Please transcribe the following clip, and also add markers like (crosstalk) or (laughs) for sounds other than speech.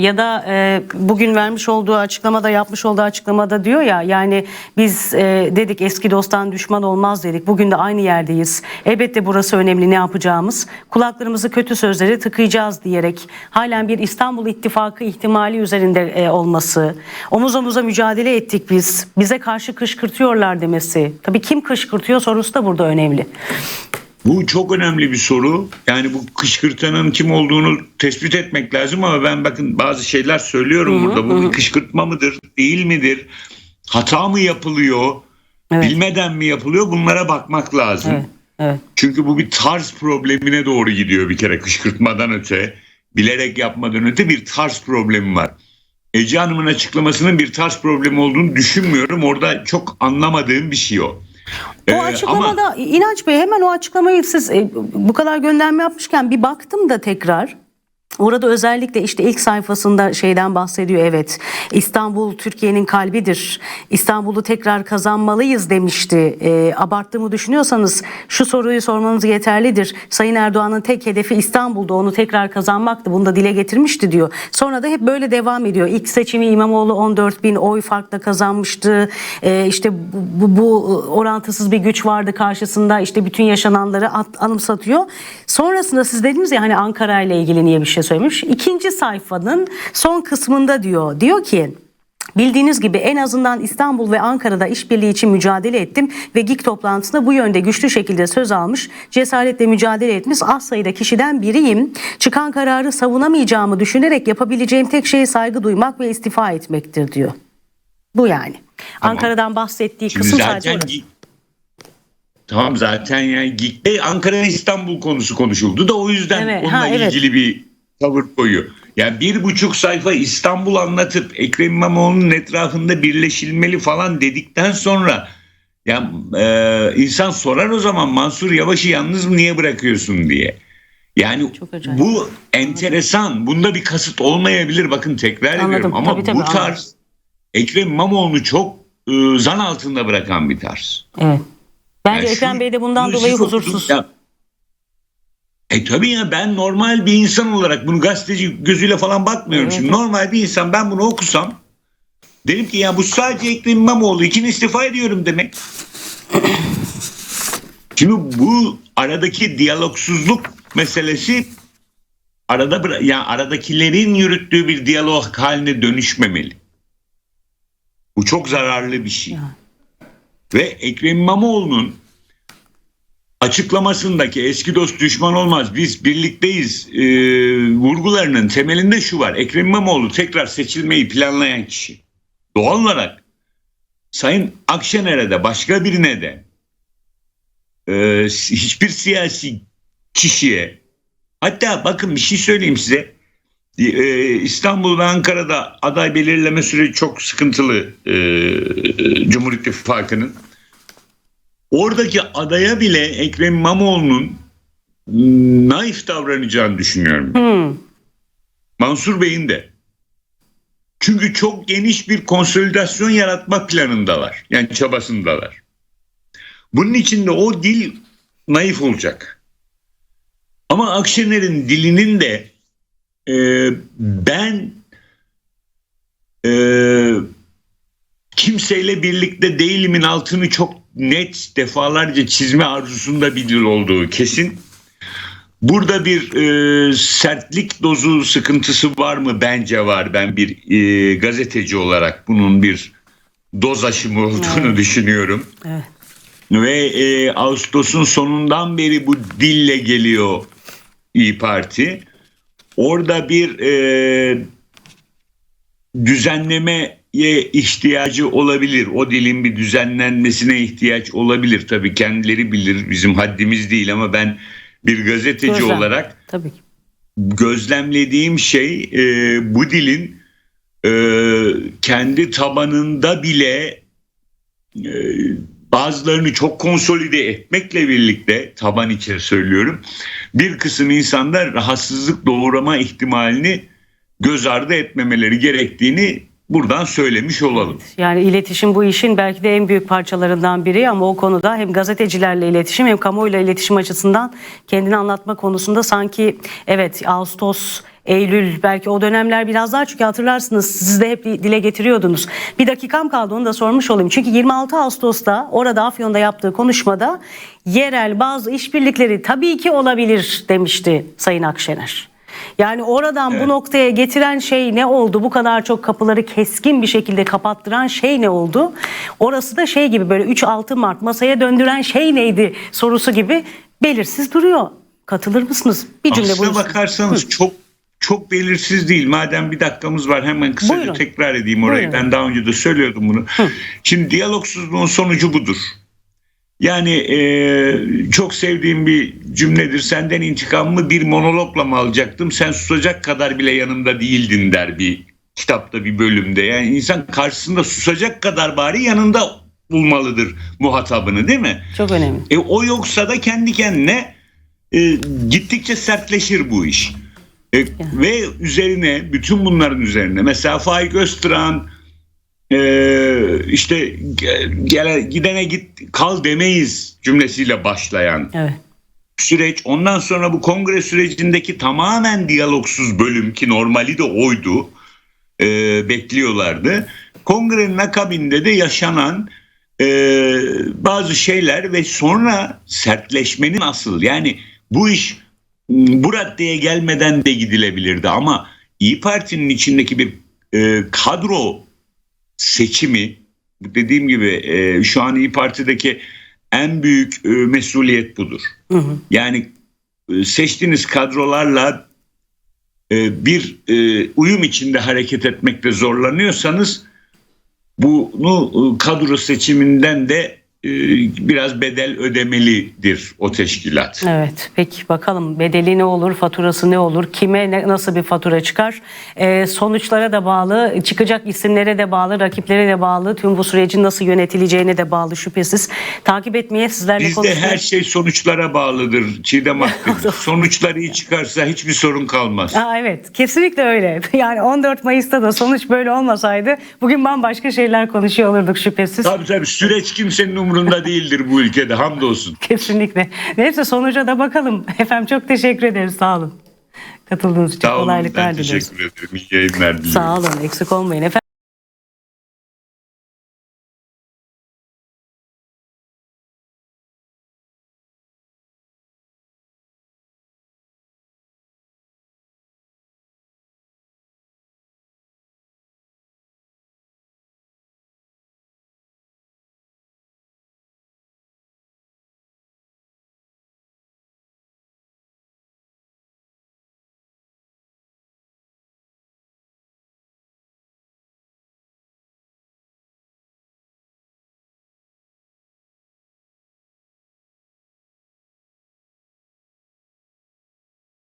ya da e, bugün vermiş olduğu açıklamada yapmış olduğu açıklamada diyor ya yani biz e, dedik eski dosttan düşman olmaz dedik. Bugün de aynı yerdeyiz. Elbette burası önemli ne yapacağımız. Kulaklarımızı kötü sözleri tıkayacağız diyerek halen bir İstanbul İttifakı ihtimali üzerinde e, olması. Omuz omuza mücadele ettik biz. Bize karşı kışkırtıyorlar demesi. Tabii kim kışkırtıyor sorusu da burada önemli. Bu çok önemli bir soru. Yani bu kışkırtanın kim olduğunu tespit etmek lazım ama ben bakın bazı şeyler söylüyorum burada. Bu bir kışkırtma mıdır, değil midir? Hata mı yapılıyor? Evet. Bilmeden mi yapılıyor? Bunlara bakmak lazım. Evet, evet. Çünkü bu bir tarz problemine doğru gidiyor bir kere kışkırtmadan öte. Bilerek yapmadan öte bir tarz problemi var. Ece Hanım'ın açıklamasının bir tarz problemi olduğunu düşünmüyorum. Orada çok anlamadığım bir şey o. O Ee, ama- açıklamada İnanç Bey hemen o açıklamayı siz e, bu kadar gönderme yapmışken bir baktım da tekrar. Orada özellikle işte ilk sayfasında şeyden bahsediyor evet. İstanbul Türkiye'nin kalbidir. İstanbul'u tekrar kazanmalıyız demişti. E, abarttığımı düşünüyorsanız şu soruyu sormanız yeterlidir. Sayın Erdoğan'ın tek hedefi İstanbul'da onu tekrar kazanmaktı. Bunu da dile getirmişti diyor. Sonra da hep böyle devam ediyor. İlk seçimi İmamoğlu 14 bin oy farkla kazanmıştı. E, işte bu, bu, orantısız bir güç vardı karşısında. İşte bütün yaşananları at, anımsatıyor. Sonrasında siz dediniz ya hani Ankara ile ilgili niye bir şey söylemiş. İkinci sayfanın son kısmında diyor. Diyor ki Bildiğiniz gibi en azından İstanbul ve Ankara'da işbirliği için mücadele ettim ve GİK toplantısında bu yönde güçlü şekilde söz almış, cesaretle mücadele etmiş az sayıda kişiden biriyim. Çıkan kararı savunamayacağımı düşünerek yapabileceğim tek şey saygı duymak ve istifa etmektir diyor. Bu yani. Ankara'dan bahsettiği Şimdi kısım sadece orası. Tamam zaten yani GİK'te Ankara İstanbul konusu konuşuldu da o yüzden Evet, onunla ha, evet. ilgili bir tavır koyuyor. Yani bir buçuk sayfa İstanbul anlatıp Ekrem İmamoğlu'nun etrafında birleşilmeli falan dedikten sonra ya e, insan sorar o zaman Mansur Yavaş'ı yalnız mı niye bırakıyorsun diye. Yani bu enteresan. Bunda bir kasıt olmayabilir. Bakın tekrar Anladım. ediyorum ama Tabii, tabii, bu anladım. tarz Ekrem İmamoğlu'nu çok e, zan altında bırakan bir tarz. Evet. Bence Yani Ekrem Bey de bundan dolayı huzursuz. ya. E tabii ya ben normal bir insan olarak bunu gazeteci gözüyle falan bakmıyorum. Evet. Şimdi normal bir insan ben bunu okusam derim ki ya bu sadece Ekrem İmamoğlu için istifa ediyorum demek. (clears throat) Şimdi bu aradaki diyalogsuzluk meselesi arada yani aradakilerin yürüttüğü bir diyalog haline dönüşmemeli. Bu çok zararlı bir şey. Ya. Ve Ekrem İmamoğlu'nun açıklamasındaki eski dost düşman olmaz biz birlikteyiz e, vurgularının temelinde şu var. Ekrem İmamoğlu tekrar seçilmeyi planlayan kişi. Doğal olarak Sayın Akşener'e de başka birine de e, hiçbir siyasi kişiye hatta bakın bir şey söyleyeyim size e, İstanbul ve Ankara'da aday belirleme süreci çok sıkıntılı e, Cumhur İttifakı'nın. Oradaki adaya bile Ekrem İmamoğlu'nun naif davranacağını düşünüyorum. Hmm. Mansur Bey'in de. Çünkü çok geniş bir konsolidasyon yaratma planındalar. Yani çabasındalar. Bunun için de o dil naif olacak. Ama Akşener'in dilinin de e, ben e, kimseyle birlikte değilimin altını çok net defalarca çizme arzusunda bir dil olduğu kesin. Burada bir e, sertlik dozu sıkıntısı var mı? Bence var. Ben bir e, gazeteci olarak bunun bir doz aşımı olduğunu Evet. düşünüyorum. Evet. Ve e, Ağustos'un sonundan beri bu dille geliyor İyi Parti. Orada bir e, düzenlemeye ihtiyacı olabilir. O dilin bir düzenlenmesine ihtiyaç olabilir. Tabii kendileri bilir. Bizim haddimiz değil ama ben bir gazeteci Gözlem. olarak Tabii ki. gözlemlediğim şey e, bu dilin e, kendi tabanında bile e, bazılarını çok konsolide etmekle birlikte taban içi söylüyorum bir kısım insanda rahatsızlık doğurma ihtimalini göz ardı etmemeleri gerektiğini buradan söylemiş olalım. Yani iletişim bu işin belki de en büyük parçalarından biri ama o konuda hem gazetecilerle iletişim hem kamuoyuyla iletişim açısından kendini anlatma konusunda sanki evet Ağustos Eylül belki o dönemler biraz daha çünkü hatırlarsınız siz de hep dile getiriyordunuz. Bir dakikam kaldı onu da sormuş olayım. Çünkü 26 Ağustos'ta orada Afyon'da yaptığı konuşmada yerel bazı işbirlikleri tabii ki olabilir demişti Sayın Akşener. Yani oradan bu Evet. noktaya getiren şey ne oldu? Bu kadar çok kapıları keskin bir şekilde kapattıran şey ne oldu? Orası da şey gibi böyle 3-6 Mart masaya döndüren şey neydi sorusu gibi belirsiz duruyor. Katılır mısınız? Bir cümle Aslına bakarsanız çok çok belirsiz değil. Madem bir dakikamız var hemen kısaca Buyurun. tekrar edeyim orayı. Buyurun. Ben daha önce de söylüyordum bunu. Şimdi diyalogsuzluğun sonucu budur. Yani e, çok sevdiğim bir cümledir. Senden intikamımı bir monologla mı alacaktım? Sen susacak kadar bile yanımda değildin der bir kitapta bir bölümde. Yani insan karşısında susacak kadar bari yanında bulmalıdır muhatabını değil mi? Çok önemli. E, o yoksa da kendi kendine e, gittikçe sertleşir bu iş. E, ve üzerine bütün bunların üzerine mesela Faik Öztürk'ün e, işte ge- gele, gidene git kal demeyiz cümlesiyle başlayan Evet. süreç ondan sonra bu kongre sürecindeki tamamen diyalogsuz bölüm ki normali de oydu e, bekliyorlardı. Kongrenin akabinde de yaşanan e, bazı şeyler ve sonra sertleşmenin asıl yani bu iş bu raddeye gelmeden de gidilebilirdi ama İyi Parti'nin içindeki bir e, kadro seçimi dediğim gibi e, şu an İyi Parti'deki en büyük e, mesuliyet budur. Hı hı. Yani e, seçtiğiniz kadrolarla e, bir e, uyum içinde hareket etmekte zorlanıyorsanız bunu e, kadro seçiminden de biraz bedel ödemelidir o teşkilat. Evet. Peki bakalım bedeli ne olur, faturası ne olur, kime ne, nasıl bir fatura çıkar? Ee, sonuçlara da bağlı, çıkacak isimlere de bağlı, rakiplere de bağlı, tüm bu sürecin nasıl yönetileceğine de bağlı şüphesiz. Takip etmeye sizlerle Bizde konuşmaya... her şey sonuçlara bağlıdır Çiğdem (laughs) Hakkı. Sonuçlar iyi çıkarsa hiçbir sorun kalmaz. Aa, evet kesinlikle öyle. (laughs) Yani 14 Mayıs'ta da sonuç böyle olmasaydı bugün bambaşka şeyler konuşuyor olurduk şüphesiz. Tabii tabii süreç kimsenin umurunda değildir bu ülkede hamdolsun. Kesinlikle. Neyse sonuca da bakalım. (laughs) Efendim çok teşekkür ederiz. Sağ olun. Katıldığınız için Sağ olun kolaylıklar ben diliyoruz. teşekkür ederim. İyi yayınlar diliyorum. Sağ olun. Eksik olmayın. Efendim